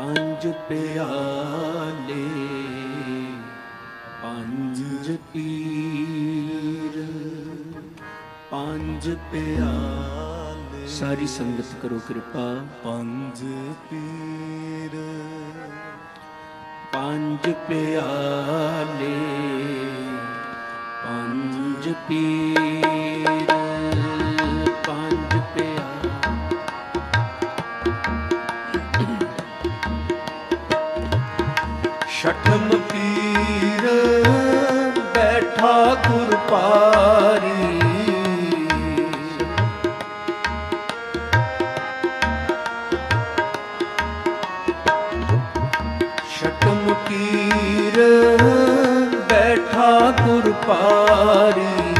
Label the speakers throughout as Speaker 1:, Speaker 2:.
Speaker 1: ਪੰਜ ਪਿਆਲੇ, ਪੰਜ ਪੀਰ, ਪੰਜ ਪਿਆਲੇ। ਸਾਰੀ ਸੰਗਤ ਕਰੋ ਕਿਰਪਾ।
Speaker 2: ਪੰਜ ਪੀਰ,
Speaker 1: ਪੰਜ ਪਿਆਲੇ, ਪੰਜ ਪੀਰ। ਸ਼ਟਮ ਪੀਰ ਬੈਠਾ ਗੁਰ ਪਾਰੀ। ਸ਼ਟਮ ਪੀਰ ਬੈਠਾ ਗੁਰਪਾਰੀ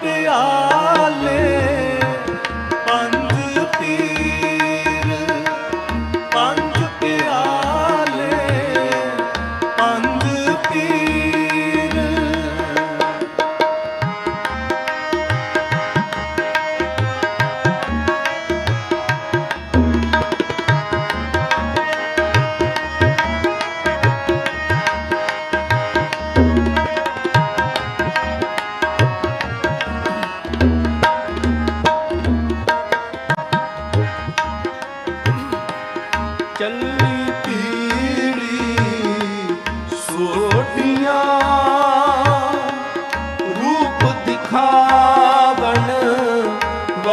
Speaker 1: ਪਿਆਲੇ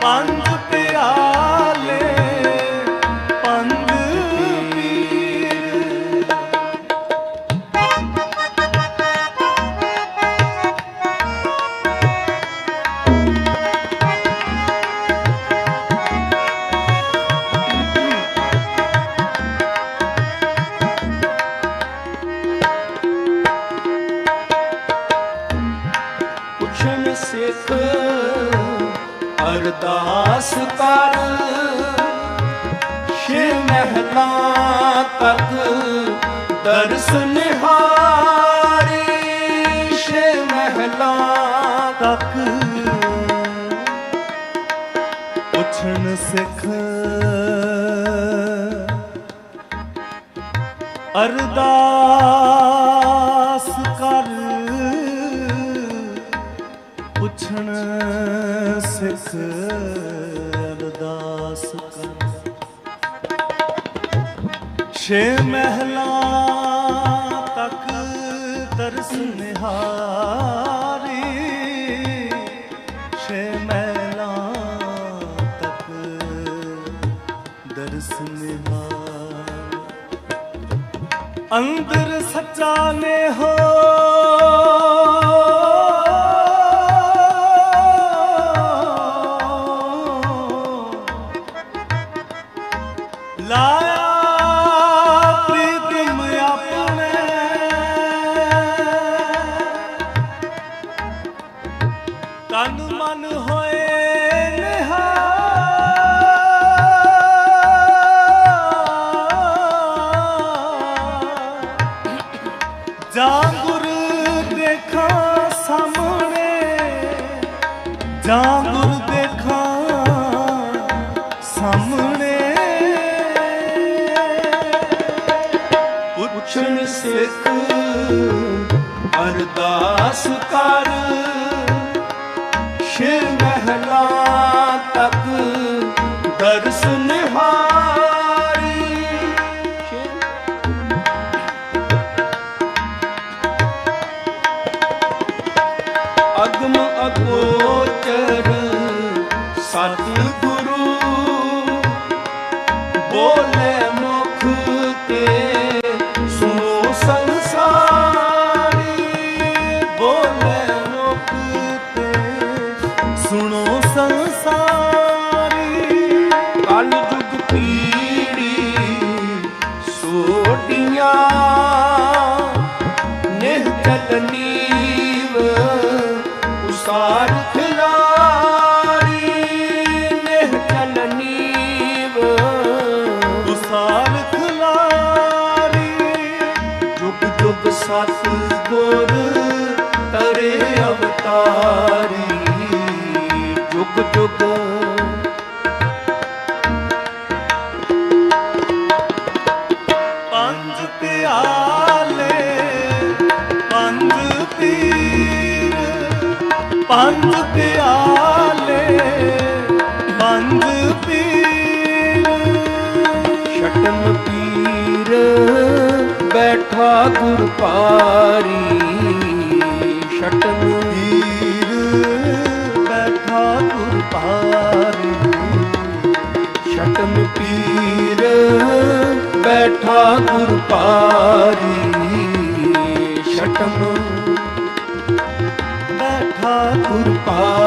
Speaker 1: 完 ਦਰਸ ਮਹਿਲਾ ਤੱਕ।
Speaker 2: ਪੁੱਛਣ ਸਿੱਖ ਅਰਦਾਸ ਛੇ ਮਹਿਲਾ ਤੱਕ ਤਰਸ ਨਿਹਾਰੀ ਛੇ ਮਹਿਲਾ ਤੱਕ ਦਰਸ ਨਿਹਾਰ। ਅੰਦਰ ਸੱਚਾ ਨੇ ਹੋ ਜਾਂ ਗੁਰ ਦੇਖਾਂ ਸਾਹਮਣੇ।
Speaker 1: ਪੁੱਛਣ ਸਿੱਖ ਅਰਦਾਸ ਕਰ। ਸ਼ਿਰ ਸਤ ਸਤ ਗੁਰ ਤਰੇ ਅਵਤਾਰੀ ਜੁਗ ਜੁਗ।
Speaker 2: ਪੰਜ ਪਿਆਲੇ ਪੰਜ ਪੀਰ ਪੰਜ ਪਿਆਲੇ।
Speaker 1: ਬੈਠਾ ਗੁਰ ਪਾਰੀ, ਛਟਨ
Speaker 2: ਪੀਰ ਬੈਠਾ ਗੁਰ ਪਾਰੀ,
Speaker 1: ਛਟਨ ਪੀਰ ਬੈਠਾ ਗੁਰ ਪਾਰੀ, ਛਟਨ
Speaker 2: ਬੈਠਾ
Speaker 1: ਗੁਰ
Speaker 2: ਪਾਰੀ।